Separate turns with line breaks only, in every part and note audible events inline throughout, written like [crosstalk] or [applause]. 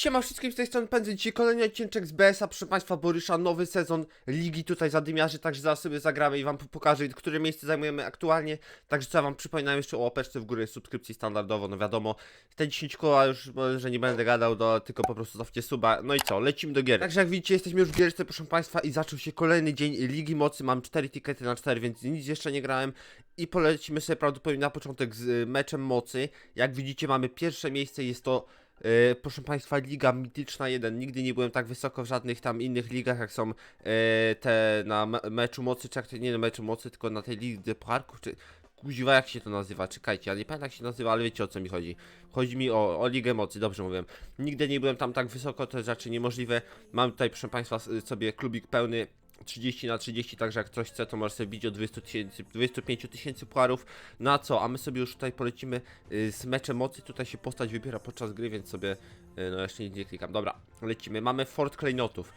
Siema wszystkim z tej strony Pędzy, dzisiaj kolejny odcinek z BS-a, proszę Państwa, Borysza, nowy sezon Ligi tutaj zadymiarzy, także zaraz sobie zagramy i Wam po- pokażę, które miejsce zajmujemy aktualnie, także co ja Wam przypominam jeszcze o łapeczce w górę, subskrypcji standardowo, no wiadomo, te 10 koła już, że nie będę gadał, do, tylko po prostu zostawcie suba, no i co, lecimy do gier. Także jak widzicie, jesteśmy już w gierce, proszę Państwa, i zaczął się kolejny dzień Ligi Mocy, mam 4 tikety na 4, więc nic jeszcze nie grałem. I polecimy sobie prawdopodobnie na początek z y, meczem Mocy, jak widzicie mamy pierwsze miejsce, jest to E, proszę Państwa, Liga Mityczna 1. Nigdy nie byłem tak wysoko w żadnych tam innych ligach, jak są e, te na me meczu mocy, czy jak nie na meczu mocy, tylko na tej Lidze Parków, czy kuziwa, jak się to nazywa? Czekajcie, ja nie pamiętam jak się nazywa, ale wiecie o co mi chodzi. Chodzi mi o, o Ligę Mocy, dobrze mówię. Nigdy nie byłem tam tak wysoko, to jest raczej niemożliwe. Mam tutaj, proszę Państwa, sobie klubik pełny 30 na 30, także jak ktoś chce, to może sobie bić o 200 tysięcy, 25 tysięcy puarów. Na co? A my sobie już tutaj polecimy y, z meczem mocy. Tutaj się postać wybiera podczas gry, więc sobie, y, no jeszcze nic nie klikam. Dobra, lecimy. Mamy Fort Klejnotów.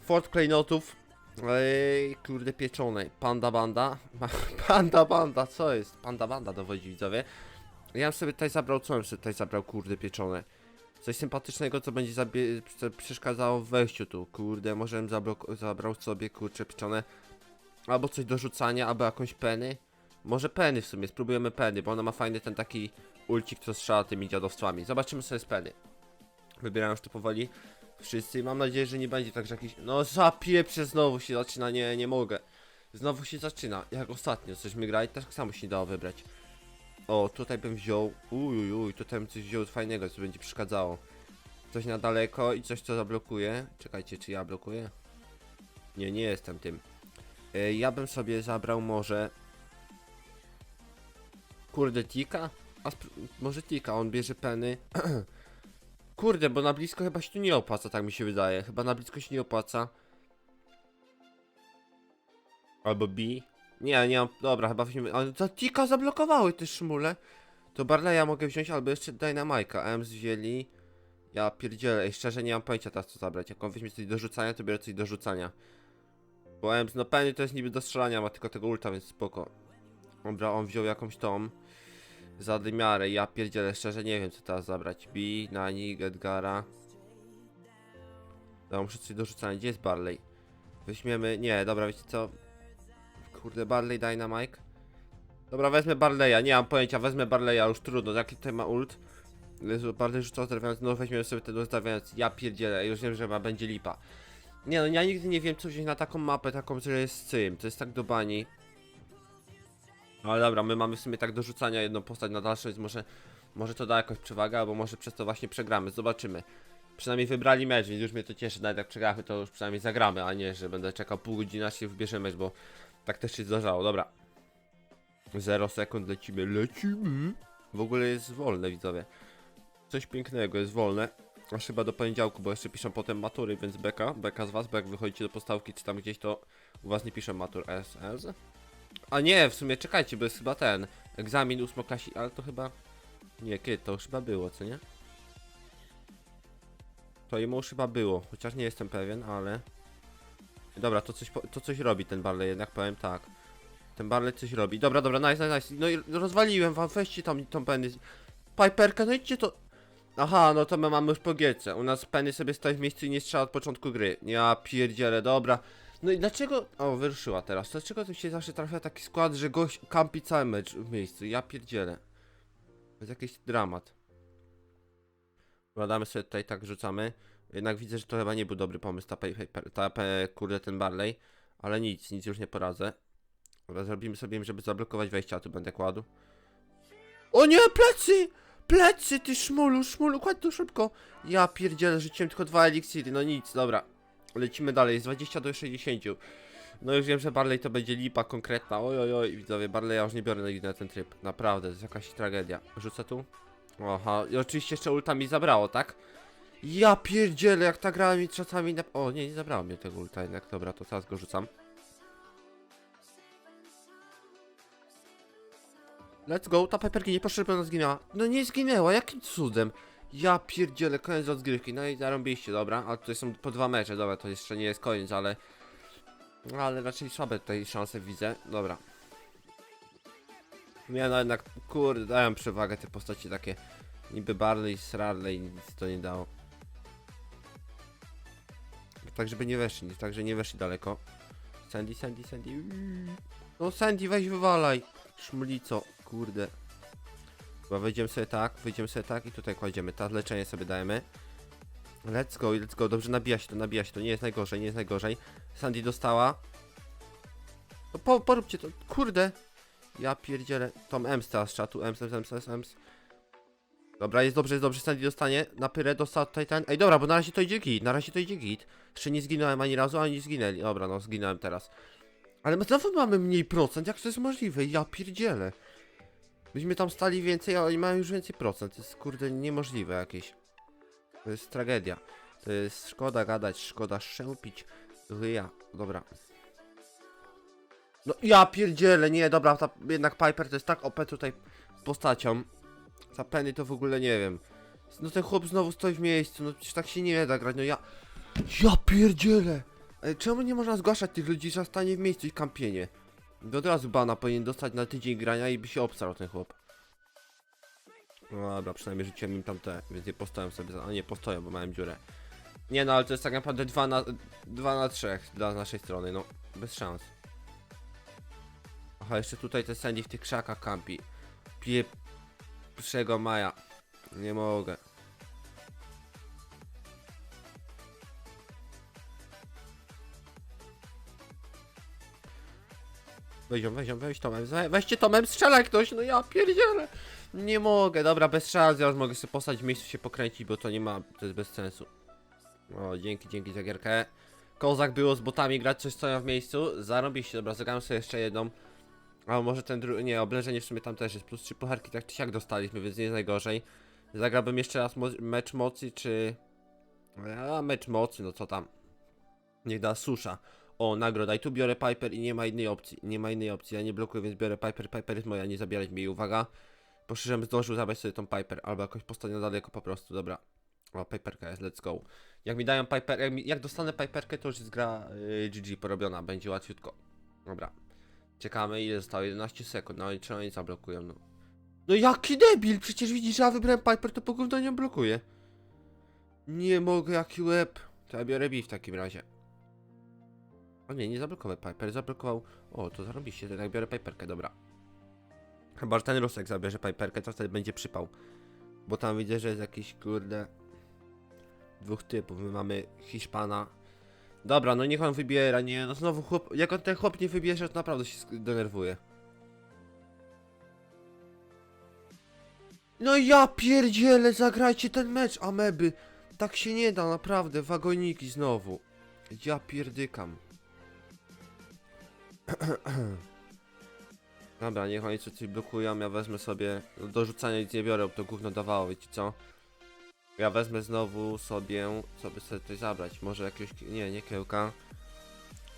Fort Klejnotów. Ej, kurde pieczone. Panda banda. [laughs] Panda banda, co jest? Panda banda dowodzi widzowie. Ja bym sobie tutaj zabrał, co bym sobie tutaj zabrał, kurde pieczone. Coś sympatycznego, co będzie prze- przeszkadzało w wejściu tu. Kurde, może bym zabrał sobie, kurcze pieczone. Albo coś do rzucania, albo jakąś peny. Może peny w sumie, spróbujemy peny, bo ona ma fajny ten taki ulcik, co strzela tymi dziadowcami. Zobaczymy sobie z peny. Wybieram już to powoli. Wszyscy, mam nadzieję, że nie będzie tak, że jakiś... No zapieprze, znowu się zaczyna, nie, nie mogę. Znowu się zaczyna, jak ostatnio cośmy grali, tak samo się dało wybrać. O, tutaj bym wziął, uj, uj, tutaj bym coś wziął fajnego, co będzie przeszkadzało. Coś na daleko i coś, co zablokuje. Czekajcie, czy ja blokuję? Nie, nie jestem tym. E, Ja bym sobie zabrał może... Kurde, Tika? A może Tika, on bierze peny. [clears throat] Kurde, bo na blisko chyba się tu nie opłaca, tak mi się wydaje. Chyba na blisko się nie opłaca. Albo B. Nie, nie mam. Dobra, chyba weźmiemy. Ale za Tika zablokowały te szmule. To Barleya mogę wziąć, albo jeszcze Dynamike'a. Ems wzięli. Ja pierdzielę, ej, szczerze nie mam pojęcia teraz co zabrać. Jak on weźmie coś do rzucania, to biorę coś do rzucania. Bo Ems, no Penny to jest niby do strzelania, ma tylko tego ulta, więc spoko. Dobra, on wziął jakąś tą zadymiarę. Ja pierdzielę, szczerze nie wiem co teraz zabrać. B, Nani, Edgara. Dobra, muszę coś do rzucania. Gdzie jest Barley? Weźmiemy, nie, dobra, wiecie co? Kurde, Barley, Dynamike. Dobra, wezmę Barleya, nie mam pojęcia, wezmę Barleya, już trudno, jaki tutaj ma ult? Barley rzuca uzdrawiając, no weźmiemy sobie ten uzdrawiając, ja pierdzielę, już wiem, że ma będzie lipa. Nie no, ja nigdy nie wiem co wziąć na taką mapę, taką, że jest z tym, to jest tak do bani. No ale dobra, my mamy w sumie tak do rzucania jedną postać na dalsze, więc może, może to da jakąś przewagę, albo może przez to właśnie przegramy, zobaczymy. Przynajmniej wybrali mecz, więc już mnie to cieszy, nawet jak przegramy, to już przynajmniej zagramy, a nie, że będę czekał pół godziny, aż się wybierze mecz, bo tak też się zdarzało, dobra. 0 sekund, lecimy, lecimy. W ogóle jest wolne, widzowie. Coś pięknego, jest wolne. Aż chyba do poniedziałku, bo jeszcze piszą potem matury, więc beka, beka z was, bo jak wychodzicie do postawki czy tam gdzieś, to u was nie piszą matur SS. A nie, w sumie czekajcie, bo jest chyba ten egzamin ósmoklasi, ale to chyba... Nie, kiedy to już chyba było, co nie? To jemu już chyba było, chociaż nie jestem pewien, ale... Dobra, to coś, to coś robi ten Barley, jednak powiem tak. Ten Barley coś robi. Dobra, dobra, nice, nice, nice. No i rozwaliłem wam, weźcie tam tą penny. Piperkę, no idźcie to... Aha, no to my mamy już po gierce. U nas Penny sobie stoi w miejscu i nie strzela od początku gry. Ja pierdzielę, dobra. No i dlaczego... O, wyruszyła teraz. Dlaczego tu się zawsze trafia taki skład, że gość kampi cały mecz w miejscu? Ja pierdzielę. To jest jakiś dramat. Władamy sobie tutaj, tak rzucamy. Jednak widzę, że to chyba nie był dobry pomysł, ta, pe, pe, ta kurde, ten Barley. Ale nic, nic już nie poradzę. Dobra, zrobimy sobie, żeby zablokować wejście, a tu będę kładł. O nie, plecy! Plecy, ty szmulu, szmulu, kładź tu szybko. Ja pierdzielę, rzuciłem tylko dwa eliksiry, no nic, dobra. Lecimy dalej, z 20 do 60. No już wiem, że Barley to będzie lipa konkretna. Oj, oj, oj, widzowie, Barley ja już nie biorę na ten tryb. Naprawdę, to jest jakaś tragedia. Rzucę tu. Aha, i oczywiście jeszcze ulta mi zabrało, tak? Ja pierdzielę, jak ta gra mi czasami na... O, nie, nie zabrało mnie tego ulta jednak. Dobra, to teraz go rzucam. Let's go, ta Pepperki nie żeby ona zginęła. No nie zginęła, jakim cudem? Ja pierdzielę, koniec rozgrywki, no i zarąbiliście, dobra, a tutaj są po dwa mecze, dobra, to jeszcze nie jest koniec, ale... Ale raczej słabe tutaj szanse widzę, dobra. Nie no jednak, kurde, dają przewagę te postacie takie. Niby Barley, Srarley, nic to nie dało. Tak, żeby nie weszli, tak, że nie weszli daleko. Sandy, Sandy, Sandy. No Sandy, weź wywalaj. Szmlico, kurde. Chyba wejdziemy sobie tak, wejdziemy sobie tak i tutaj kładziemy. Ta leczenie sobie dajemy. Let's go, let's go. Dobrze, nabija się to, nabija się to. Nie jest najgorzej, nie jest najgorzej. Sandy dostała. No po, poróbcie to, kurde. Ja pierdzielę. Tom Ems teraz czatu, Ems, Ems, Ems, Ems, Ems. Dobra, jest dobrze, jest dobrze, Sandy dostanie. Na pyrę dostał tutaj ten. Ej, dobra, bo na razie to idzie git, na razie to idzie git. Jeszcze nie zginąłem ani razu, ani zginęli. Dobra, no zginąłem teraz. Ale my znowu mamy mniej procent, jak to jest możliwe? Ja pierdzielę. Myśmy tam stali więcej, a oni mają już więcej procent. To jest kurde niemożliwe jakieś. To jest tragedia. To jest szkoda gadać, szkoda szczępić. Ryja. Dobra. No ja pierdzielę, nie, dobra, ta, jednak Piper to jest tak OP tutaj postacią. Za Penny to w ogóle nie wiem. No ten chłop znowu stoi w miejscu, no przecież tak się nie da grać, no ja... Ja pierdzielę! Ej, czemu nie można zgłaszać tych ludzi, że stanie w miejscu i kampienie? To od razu bana powinien dostać na tydzień grania i by się obsrał ten chłop. No dobra, przynajmniej rzuciłem im tam te, więc nie postoją sobie, za- a nie postoją, bo mają dziurę. Nie no, ale to jest tak naprawdę 2 na, 2 na 3 dla naszej strony, no, bez szans. Aha, jeszcze tutaj te Sandy w tych krzakach kampi. Pierwszego maja. Nie mogę. Weź ją, weź ją, weź Tomem, we- weźcie Tomem, strzelaj ktoś, no ja pierdzielę. Nie mogę, dobra, bez szans, ja już mogę sobie postać w miejscu się pokręcić, bo to nie ma, to jest bez sensu. O, dzięki, dzięki za gierkę. Kozak było z botami grać, coś stoją w miejscu, zarobiście, dobra, zagram sobie jeszcze jedną. A może ten drugi, nie, oblężenie w sumie tam też jest, plus trzy pucharki tak czy siak dostaliśmy, więc nie jest najgorzej. Zagrałbym jeszcze raz mo mecz mocy, czy... A, mecz mocy, no co tam. Niech da susza. O, nagroda. I tu biorę Piper i nie ma innej opcji. Nie ma innej opcji. Ja nie blokuję, więc biorę Piper. Piper jest moja, nie zabierać mi jej. Uwaga. Żebym zdążył zabrać sobie tą Piper. Albo jakoś postawię na daleko po prostu. Dobra. O, Piperka jest, let's go. Jak mi dają Piper, jak, mi, jak dostanę Piperkę, to już jest gra yy, GG porobiona. Będzie łatwiutko. Dobra. Czekamy, ile zostało? 11 sekund. No i czy oni zablokują, no. No jaki debil! Przecież widzisz, że ja wybrałem Piper, to po gówno nie blokuje. Nie mogę, jaki łeb. To ja biorę B w takim razie. O nie, nie zablokował Piper, zablokował... O, to zarobiście, to jednak biorę Piperkę, dobra. Chyba, że ten Rusek zabierze Piperkę, to wtedy będzie przypał. Bo tam widzę, że jest jakiś, kurde... Dwóch typów, my mamy Hiszpana. Dobra, no niech on wybiera, nie, no znowu chłop... Jak on ten chłop nie wybierze, to naprawdę się denerwuje. No ja pierdzielę, zagrajcie ten mecz, ameby. Tak się nie da, naprawdę, wagoniki znowu. Ja pierdykam. [clears throat] Dobra, niech oni coś blokują, ja wezmę sobie... Do rzucania nic nie biorę, bo to gówno dawało, wiecie co? Ja wezmę znowu sobie... Co by sobie tutaj zabrać? Może jakiegoś... Nie, nie kiełka.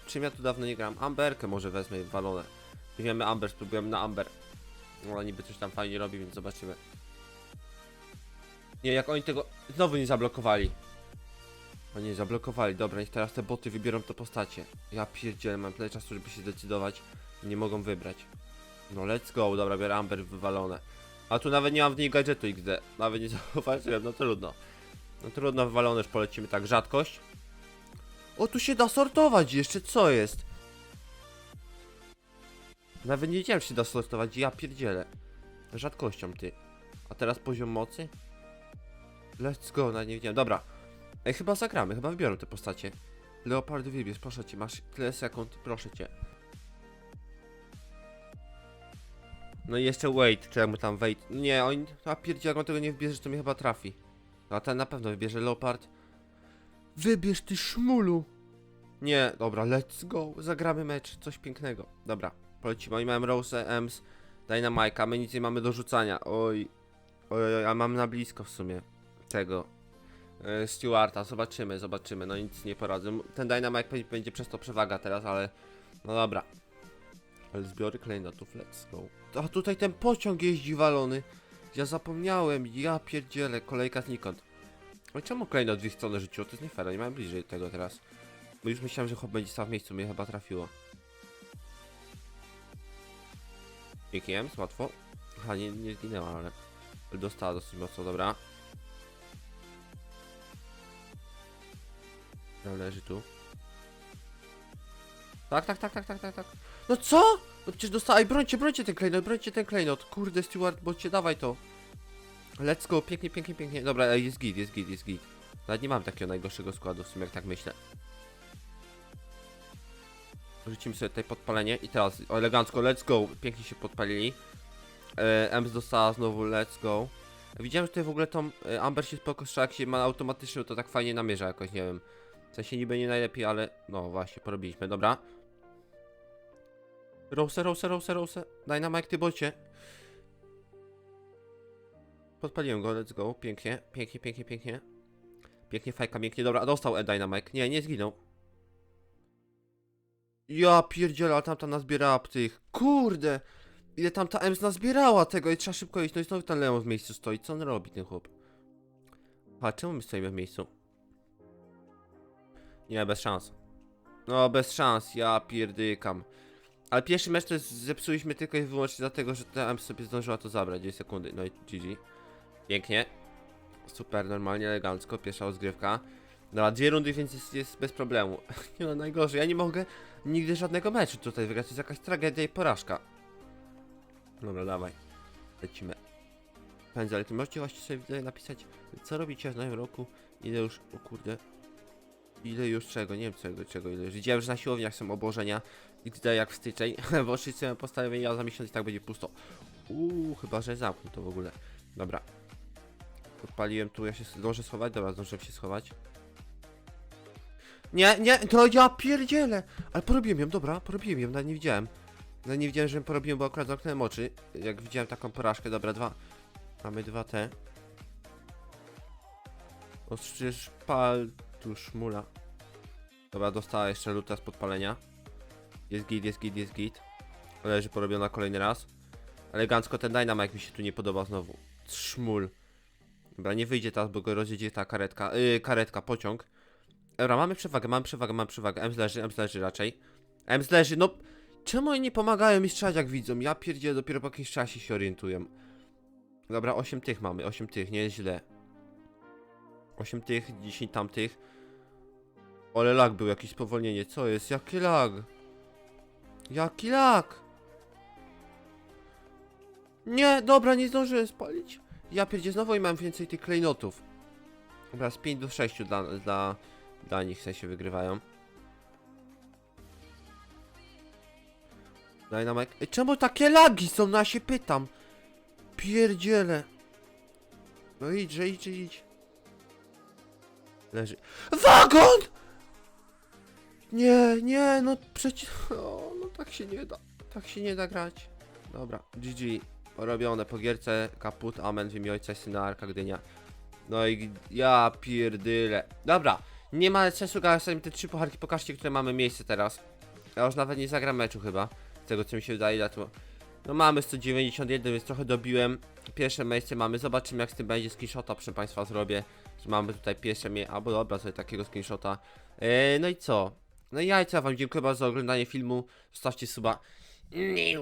Czym ja tu dawno nie gram? Amberkę może wezmę walone. Weźmiemy Amber, spróbujemy na Amber. No niby coś tam fajnie robi, więc zobaczymy. Nie, jak oni tego znowu nie zablokowali. O nie, zablokowali. Dobra, niech teraz te boty wybiorą to postacie. Ja pierdzielę, mam tyle czasu, żeby się zdecydować. Nie mogą wybrać. No let's go, dobra, biorę Amber wywalone. A tu nawet nie mam w niej gadżetu XD. Nawet nie [laughs] zauważyłem, no trudno. No trudno, wywalone już polecimy tak, rzadkość. O, tu się da sortować jeszcze, co jest? Nawet nie wiedziałem, czy się da sortować, ja pierdzielę. Rzadkością, ty. A teraz poziom mocy? Let's go, nawet nie wiedziałem. Dobra. Ej, chyba zagramy, chyba wybiorę te postacie. Leopard wybierz, proszę cię, masz tyle sekund, proszę cię. No i jeszcze wait, czemu tam wait? Nie, on, a on tego nie wybierze, to mnie chyba trafi. No, A ten na pewno wybierze Leopard. Wybierz ty szmulu! Nie, dobra, let's go, zagramy mecz, coś pięknego. Dobra, polecimy, oni mają Rose, Ems, Dynamike'a, my nic nie mamy do rzucania, oj. Oj, oj, a mam na blisko w sumie tego e, Stewarta, zobaczymy, zobaczymy, no nic nie poradzę. Ten Dynamite pewnie będzie przez to przewaga teraz, ale no dobra. Zbiory klejnotów, let's go. A tutaj ten pociąg jeździ walony. Ja zapomniałem, ja pierdzielę, kolejka znikąd. Ale czemu klejnot w ich stronę? To jest nie fair, nie mam bliżej tego teraz. Bo już myślałem, że chłop będzie stał w miejscu, mnie chyba trafiło. Dzięki Ems, łatwo. Aha, nie, nie zginęła, ale dostała dosyć mocno, dobra. Dobra, leży tu. Tak, tak, tak, tak, tak, tak, tak. No co? No przecież dostała... Ej, brońcie, brońcie ten klejnot, brońcie ten klejnot. Kurde, Steward, bądźcie, dawaj to. Let's go, pięknie, pięknie, pięknie. Dobra, jest git, jest git, jest git. Nawet nie mam takiego najgorszego składu, w sumie, jak tak myślę. Rzucimy sobie tutaj podpalenie i teraz elegancko, let's go. Pięknie się podpalili. E, Ems dostała znowu let's go. Widziałem, że tutaj w ogóle tą e, Amber się spoko strzela, jak się ma automatycznie, to tak fajnie namierza jakoś, nie wiem. W sensie niby nie najlepiej, ale no właśnie, porobiliśmy, dobra. Rose, Rose, Rose, Rose. Dynamite, ty bocie. Podpaliłem go, let's go. Pięknie, pięknie, pięknie, pięknie. Pięknie, fajka, pięknie. Dobra, dostał e Dynamite. Nie, nie zginął. Ja pierdzielę, a tamta nazbierała tych. Kurde! Ile tamta Ems nazbierała tego i trzeba szybko iść. No i znowu ten Leon w miejscu stoi. Co on robi, ten chłop? A czemu my stoimy w miejscu? Nie, bez szans. No, bez szans, ja pierdykam. Ale pierwszy mecz to jest, zepsuliśmy tylko i wyłącznie dlatego, że Ems sobie zdążyła to zabrać. 2 sekundy, no i GG. Pięknie. Super, normalnie, elegancko, pierwsza rozgrywka. Dobra, dwie rundy, więc jest, jest bez problemu. [laughs] nie no, najgorzej, ja nie mogę nigdy żadnego meczu tutaj wygrać, to jest jakaś tragedia i porażka. Dobra, dawaj. Lecimy. Pędzel, ty możecie właśnie sobie tutaj napisać, co robicie w nowym roku, ile już, o kurde, ile już czego, nie wiem czego, czego, ile już. Widziałem, że na siłowniach są obłożenia, XD jak w styczeń, [laughs] bo wszyscy mają postanowienia, a za miesiąc i tak będzie pusto. Uuu, chyba, że zamknę to w ogóle. Dobra. Podpaliłem tu, ja się zdążę schować, dobra, zdążyłem się schować. Nie, nie, to ja pierdzielę! Ale porobiłem ją, dobra, porobiłem ją, nawet nie widziałem. Nie widziałem, że porobiłem, bo akurat zamknąłem oczy. Jak widziałem taką porażkę, dobra, dwa. Mamy dwa te. Ostrzyż pal, tu szmula. Dobra, dostała jeszcze luta z podpalenia. Jest git, jest git, jest git. Leży porobiona kolejny raz. Elegancko ten Dynamite mi się tu nie podoba znowu. Szmul. Dobra, nie wyjdzie teraz, bo go rozjedzie ta karetka. Yy, karetka, pociąg. Dobra, mamy przewagę, mamy przewagę, mamy przewagę. Ems leży, Ems leży raczej. Ems leży, no... Czemu oni nie pomagają mi strzelać jak widzą? Ja pierdzielę, dopiero po jakimś czasie się orientują. Dobra, 8 tych mamy, 8 tych, nie jest źle. 8 tych, 10 tamtych. Ale lag był, jakieś spowolnienie. Co jest? Jaki lag? Jaki lag? Nie, dobra, nie zdążyłem spalić. Ja pierdzie znowu i mam więcej tych klejnotów. Dobra, z 5 do 6 dla, dla, dla nich w sensie wygrywają. Dynamite. Ej, czemu takie lagi są? No ja się pytam. Pierdziele. No idźże, idź, idź. Leży. Wagon! Nie, nie, no przecież... O, no tak się nie da. Tak się nie da grać. Dobra, GG. Porobione po gierce, kaput, amen w imię ojca i syna Arka Gdynia. No i ja pierdyle. Dobra, nie ma sensu gadać sobie te trzy pucharki, pokażcie, które mamy miejsce teraz. Ja już nawet nie zagram meczu chyba, z tego co mi się wydaje, dlatego... No mamy 191, więc trochę dobiłem. Pierwsze miejsce mamy, zobaczymy jak z tym będzie screenshota, proszę państwa, zrobię. Że mamy tutaj pierwsze miejsce, albo dobra, sobie takiego screenshota. Eee, no i co? No i ja co, wam dziękuję bardzo za oglądanie filmu. Zostawcie suba. Nie,